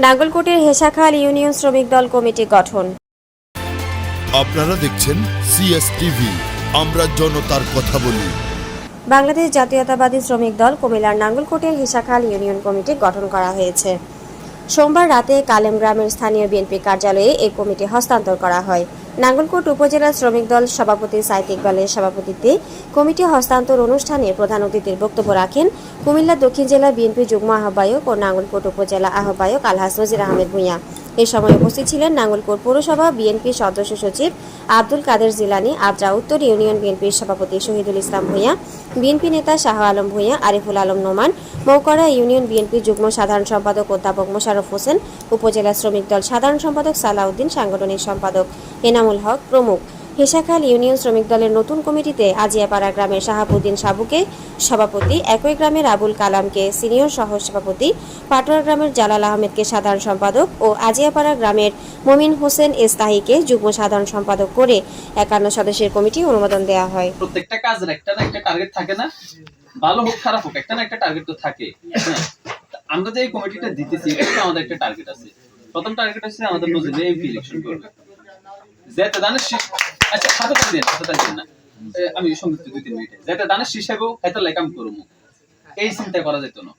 নাগলকোটের Hesakhal union শ্রমিক দল committee গঠন। আপনারা দেখছেন সিএসটিভি আমরা জনতার কথা বলি। বাংলাদেশ জাতীয়তাবাদী শ্রমিক দল কুমিল্লার নাঙ্গলকোটের হিসাখাল ইউনিয়ন কমিটি গঠন করা হয়েছে। সোমবার রাতে কালেম গ্রামের স্থানীয় বিএনপি কার্যালয়ে এই কমিটি হস্তান্তর করা হয়। নাঙ্গলকোট উপজেলা শ্রমিক দল সভাপতি সাইদ ইকবালের সভাপতিত্বে কমিটি হস্তান্তর অনুষ্ঠানে প্রধান অতিথির বক্তব্য রাখেন কুমিল্লা দক্ষিণ জেলা বিএনপি যুগ্ম আহ্বায়ক ও নাঙ্গলকোট উপজেলা আহ্বায়ক আলহাস নজির আহমেদ ভূঁইয়া। এ সময় উপস্থিত ছিলেন নাঙ্গলকোট পৌরসভা বিএনপি সদস্য সচিব আব্দুল কাদের জিলানি আদ্রা উত্তর ইউনিয়ন বিএনপির সভাপতি শহীদুল ইসলাম ভূঁইয়া, বিএনপি নেতা শাহ আলম ভূঁইয়া, আরিফুল আলম নোমান মৌকড়া ইউনিয়ন বিএনপি যুগ্ম সাধারণ সম্পাদক অধ্যাপক মোশাররফ হোসেন, উপজেলা শ্রমিক দল সাধারণ সম্পাদক সালাউদ্দিন সাংগঠনিক সম্পাদক। এনামুল হক প্রমুখ। হেসাখাল ইউনিয়ন শ্রমিক দলের নতুন কমিটিতে আজিয়াপাড়া গ্রামের শাহাবুদ্দিন সাবুকে সভাপতি, একই গ্রামের আবুল কালামকে সিনিয়র সহ সভাপতি পাটোয়া গ্রামের জালাল আহমেদকে সাধারণ সম্পাদক ও আজিয়াপাড়া গ্রামের মমিন হোসেন এস্তাহিকে যুগ্ম সাধারণ সম্পাদক করে একান্ন সদস্যের কমিটি অনুমোদন দেওয়া হয়। প্রত্যেকটা কাজের একটা না একটা টার্গেট থাকে না। ভালো হোক, খারাপ হোক, একটা না একটা টার্গেট তো থাকে। হ্যাঁ। আমরা যে কমিটিটা দিতেছি আমাদের একটা টার্গেট আছে। প্রথম টার্গেট হচ্ছে আমাদের নজিরে এমপি ইলেকশন করবে। দানের আচ্ছা না। আমি দুই, তিন মিনিটে। দানের করব এই চিন্তা করা যেত না।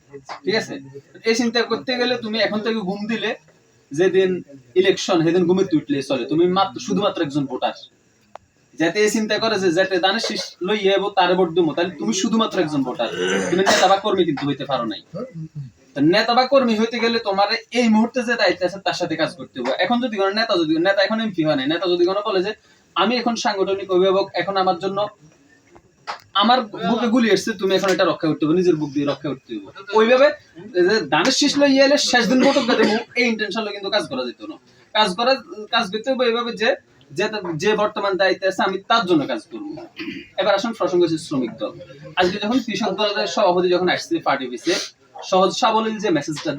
ঠিক আছে? এই চিন্তা করতে গেলে তুমি এখন থেকে ঘুম দিলে যেদিন ইলেকশন সেদিন ঘুমে উঠলে চলে। তুমি মাত্র, শুধুমাত্র একজন ভোটার। যাতে এই চিন্তা করে যে যাতে দানের শীষ লইয়ে তারে ভোট দেবো তাহলে তুমি শুধুমাত্র একজন ভোটার। তুমি নেতা বা কর্মী কিন্তু হইতে পারো নাই। নেতা বা কর্মী হইতে গেলে তোমার এই মুহূর্তে যে দায়িত্ব আছে, তার সাথে কাজ করতে হবে। এখন যদি কোনো নেতা, যদি নেতা এখন এমপি হয় নাই, নেতা যদি কোনো বলে যে, আমি এখন সাংগঠনিক অভিভাবক, এখন আমার জন্য, আমার বুকে গুলি এসছে, তুমি এখন এটা রক্ষা করতে হবে, নিজের বুক দিয়ে রক্ষা করতে হবে। ওইভাবে যে দানের শীষ লইয়ে এলে শেষ দিন ভোটক দেবো, এই ইন্টেনশন কিন্তু কাজ করা যেত না। কাজ করা, কাজ করতে হবে এইভাবে যে যে বর্তমান দায়িত্বে আছে, আমি তার জন্য কাজ করব। এবার আসুন প্রসঙ্গ হচ্ছে শ্রমিক দল। আজকে যখন কৃষক দলের সভাপতি যখন আসছে পার্টি অফিসে সহজ সাবলীল যে মেসেজটা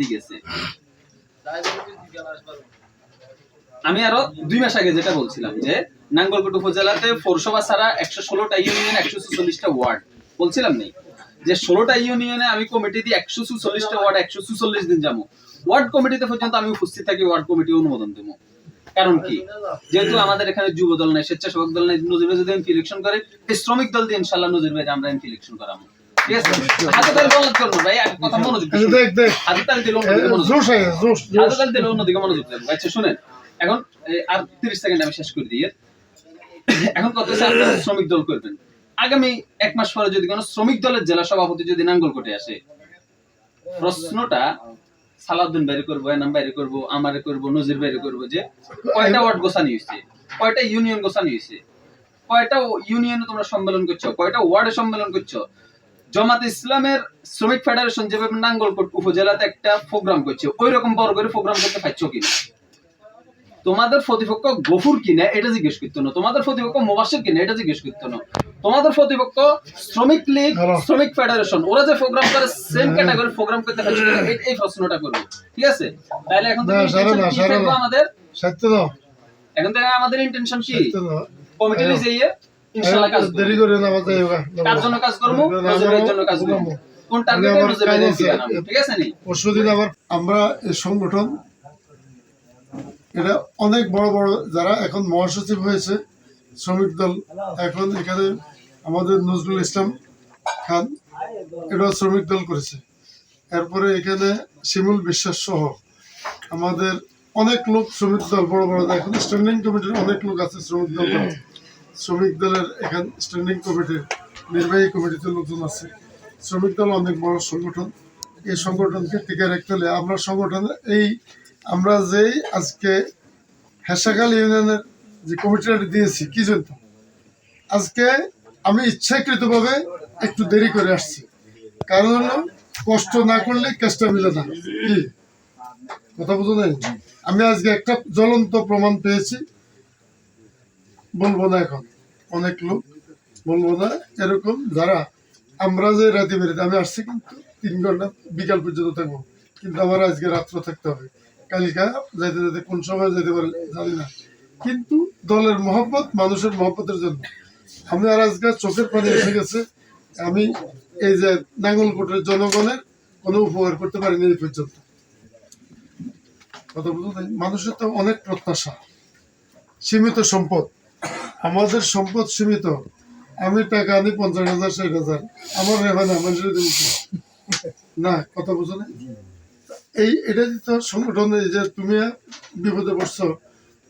আমি আরও দুই মাস আগে যেটা বলছিলাম যে, নাঙ্গলকোট উপজেলাতে পৌরসভা ছাড়া একশো ষোলোটা ইউনিয়ন একশো ওয়ার্ড। বলছিলাম নেই? যে ষোলোটা ইউনিয়নে আমি কমিটি দিয়ে একশো চুচল্লিশটা ওয়ার্ড, একশো চুচল্লিশ দিন যাব। ওয়ার্ড কমিটিতে পর্যন্ত আমি উপস্থিত থাকি, ওয়ার্ড কমিটি অনুমোদন দেবো। কারণ কি? যেহেতু আমাদের এখানে যুব দল নাই, স্বেচ্ছাসেবক দল নাই, নজির ভাই যদি ইলেকশন করে, শ্রমিক দল দিয়ে ইনশাল্লাহ নজির ভাই আমরা ইলেকশন করাবো। শুনেন এখন আর তিরিশ সেকেন্ড আমি শেষ করে এখন কত শ্রমিক দল করবেন। আগামী এক মাস পরে যদি কোনো শ্রমিক দলের জেলা সভাপতি যদি নাঙ্গলকোটে আসে প্রশ্নটা সালাউদ্দিন বাইরে করব এনাম বাইরে করব আমারে করব নজির বাইরে করব যে কয়টা ওয়ার্ড গোছানি হয়েছে কয়টা ইউনিয়ন গোছানি হয়েছে কয়টা ইউনিয়নে তোমরা সম্মেলন করছ কয়টা ওয়ার্ডে সম্মেলন করছ জামাত ইসলামের শ্রমিক ফেডারেশন যেভাবে নাঙ্গলকোট উপজেলাতে একটা প্রোগ্রাম করছে ওই রকম বড় করে প্রোগ্রাম করতে পারছ কিনা? তোমাদের প্রতিপক্ষ গফুর কিনা এটা জিজ্ঞেস করতো না। তোমাদের প্রতিপক্ষ মোবাসির কিনা এটা জিজ্ঞেস করতো না। তোমাদের প্রতিপক্ষ শ্রমিক লীগ শ্রমিক ফেডারেশন ওরা যে প্রোগ্রাম করে সেম ক্যাটাগরি প্রোগ্রাম করতে পারছ এই- প্রশ্নটা করব। ঠিক আছে? তাহলে এখন। আমাদের? এখন থেকে আমাদের ইন্টেনশন কি? কমিটি যাইয়ে ইনশাআল্লাহ কাজ। দেরি করে না বাজে হোগা কার জন্য কাজ করব? নজরের জন্য কাজ করব। কোন টার্গেটে ঠিক আছে নি? পরশুদিন আবার আমরা এই সংগঠন এটা অনেক বড় বড় যারা এখন মহাসচিব হয়েছে শ্রমিক দল এখন এখানে আমাদের নজরুল ইসলাম খান এটা শ্রমিক দল করেছে। এরপরে এখানে শিমুল বিশ্বাস সহ আমাদের অনেক লোক শ্রমিক দল বড় বড় এখন স্ট্যান্ডিং কমিটির অনেক লোক আছে শ্রমিক দল শ্রমিক দলের এখান স্ট্যান্ডিং কমিটির নির্বাহী কমিটিতে লোকজন আছে। শ্রমিক দল অনেক বড় সংগঠন। এই সংগঠনকে টিকে রাখতে হলে আমরা সংগঠন এই, আমরা যেই আজকে হেসাকাল ইউনিয়নের যে কমিটিটা দিয়েছি, কি জন্য? আজকে আমি ইচ্ছাকৃতভাবে একটু দেরি করে আসছি। কারণ হলো, কষ্ট না করলে কাজটা মিলে না। কি? কথা বুঝো নাই? আমি আজকে একটা জ্বলন্ত প্রমাণ পেয়েছি। বলব না এখন। অনেক লোক বলব না, এরকম যারা, আমরা যে রাতে বেরোতে আমি আসছি কিন্তু তিন ঘণ্টা বিকাল পর্যন্ত থাকব। কিন্তু আমার আজকে রাত্র থাকতে হবে। কালিকা যাইতে যেতে কোন সময় যেতে পারে জানি না। কিন্তু দলের মহব্বত, মানুষের মহব্বতের জন্য। আমি আর আজকে চোখের পানি এসে গেছে। আমি এই যে নাঙ্গলকোটের জনগণের কোনো উপকার করতে পারিনি এই পর্যন্ত। কথা বুঝতে মানুষের তো অনেক প্রত্যাশা। সীমিত সম্পদ। আমাদের সম্পদ সীমিত। আমি টাকা আনি পঞ্চাশ হাজার, ষাট হাজার। আমার রেখে না মানুষের না, কথা বুঝো না এই, এটা তো সংগঠন যে তুমি বিপদে পড়ছো,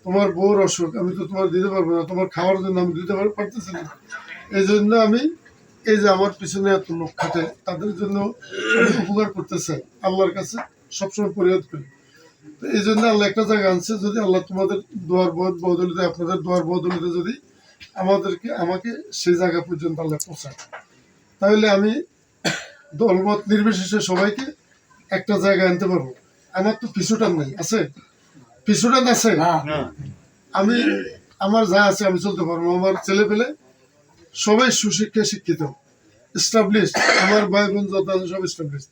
তোমার বউর অসুখ, আমি তো তোমার দিতে পারব না, তোমার খাওয়ার জন্য আমি দিতে পার- পারতেছি না। এই জন্য আমি, এই যে আমার পিছনে এত লোক খাটে, তাদের জন্য উপকার করতেছে, আল্লাহর কাছে সবসময় পরিহাদ করি। এই জন্য আল্লাহ একটা জায়গা আনছে যদি আল্লাহ তোমাদের দোয়ার বদ বদলিতে আপনাদের দোয়ার বদলিতে যদি আমাদেরকে আমাকে সেই জায়গা পর্যন্ত আল্লাহ পৌঁছায়। তাহলে আমি দলমত নির্বিশেষে সবাইকে একটা জায়গায় আনতে পারব। আমার তো পিছুটান নেই আছে? পিছুটান আছে? আমি আমার যা আছে আমি চলতে পারব। আমার ছেলে পেলে সবাই সুশিক্ষা শিক্ষিত। স্টাবলিশ আমার ভাই বোন যত আছে সব স্টাবলিশ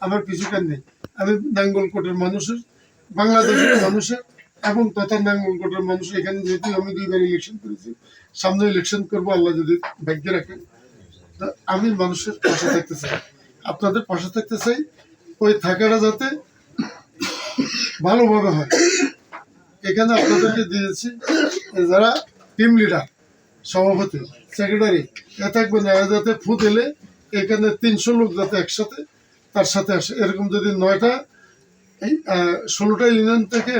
আমার পিছুটান নেই। আমি নাঙ্গলকোটের মানুষের বাংলাদেশের মানুষের এবং তথা নাঙ্গলকোটের মানুষ এখানে যেহেতু আমি দুইবার ইলেকশন করেছি, সামনে ইলেকশন করব, আল্লাহ যদি ভাগ্যে রাখেন। আমি মানুষের পাশে থাকতে চাই। আপনাদের পাশে থাকতে চাই, ওই থাকাটা যাতে ভালোভাবে হয়। এখানে আপনাদেরকে দিয়েছি যারা টিম লিডার সভাপতি সেক্রেটারি এ থাকবে না যাতে ফুট এলে এখানে তিনশো লোক যাতে একসাথে তার সাথে আসে। এরকম যদি নয়টা এই ষোলোটা ইউনিয়ন থেকে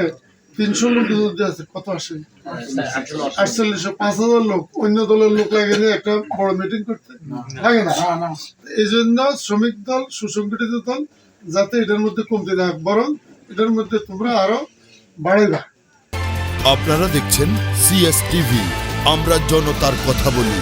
তিনশো লোক যদি আছে কত আসে? আটচল্লিশশো পাঁচ হাজার লোক অন্য দলের লোক লাগে নিয়ে একটা বড় মিটিং করতে। লাগে না? এই জন্য শ্রমিক দল সুসংগঠিত দল যাতে এটার মধ্যে কমতে না বরং এটার মধ্যে তোমরা আরও বাড়ে বাড়াইবা। আপনারা দেখছেন সিএস টিভি আমরা জনতার কথা বলি।